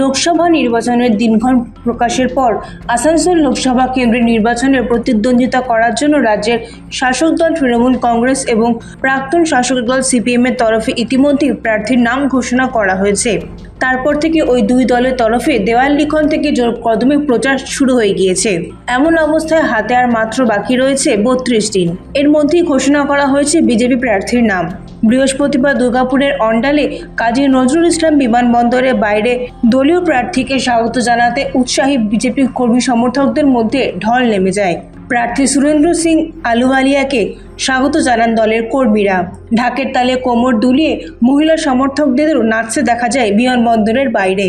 লোকসভা নির্বাচনের দিনক্ষণ প্রকাশের পর আসানসোল লোকসভা কেন্দ্রের নির্বাচনের প্রতিদ্বন্দ্বিতা করার জন্য রাজ্যের শাসক দল তৃণমূল কংগ্রেস এবং প্রাক্তন শাসক দল সিপিএমের তরফে ইতিমধ্যেই প্রার্থীর নাম ঘোষণা করা হয়েছে। তারপর থেকে ওই দুই দলের তরফে দেওয়াল লিখন থেকে জোর কদমে প্রচার শুরু হয়ে গিয়েছে। এমন অবস্থায় হাতে আর মাত্র বাকি রয়েছে বত্রিশ দিন। এর মধ্যেই ঘোষণা করা হয়েছে বিজেপি প্রার্থীর নাম। বৃহস্পতিবার দুর্গাপুরের অন্ডালে কাজী নজরুল ইসলাম বিমানবন্দরের বাইরে দলীয় প্রার্থীকে স্বাগত জানাতে উৎসাহী বিজেপি কর্মী সমর্থকদের মধ্যে ঢল নেমে যায়। প্রার্থী সুরেন্দ্র সিং আলুওয়ালিয়াকে স্বাগত জানান দলের কর্মীরা। ঢাকের তালে কোমর দুলিয়ে মহিলা সমর্থকদেরও নাচতে দেখা যায় বিমানবন্দরের বাইরে।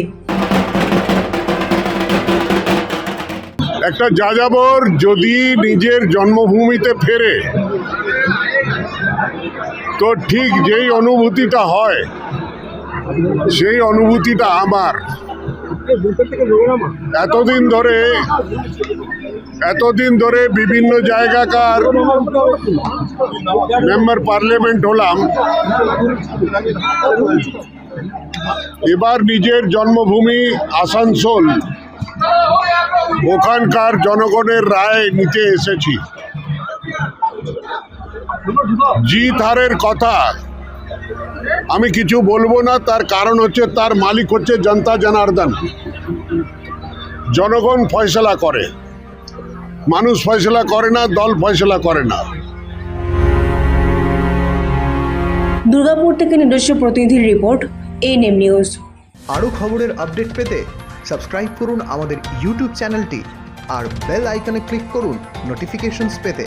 একটা যাযাবর যদি নিজের জন্মভূমিতে ফেরে তো ঠিক যেই অনুভূতিটা হয়, সেই অনুভূতিটা আমার। এতদিন ধরে এতদিন ধরে বিভিন্ন জায়গাকার মেম্বার পার্লামেন্ট হলাম। এবার নিজের জন্মভূমি আসানসোল, ওখানকার জনগণের রায় নিতে এসেছি। জিত হারের কথা। আমি কিছু বলব না তার কারণ হচ্ছে তার মালিক হচ্ছে জনতা জনার্দন। জনগণ ফয়সলা করে। মানুষ ফয়সলা করে না দল ফয়সলা করে না। দুর্গাপুর থেকে নিজস্ব প্রতিনিধির রিপোর্ট এনএম নিউজ আরও খবরের আপডেট পেতে সাবস্ক্রাইব করুন আমাদের ইউটিউব চ্যানেলটি আর বেল আইকনে ক্লিক করুন নোটিফিকেশনস পেতে।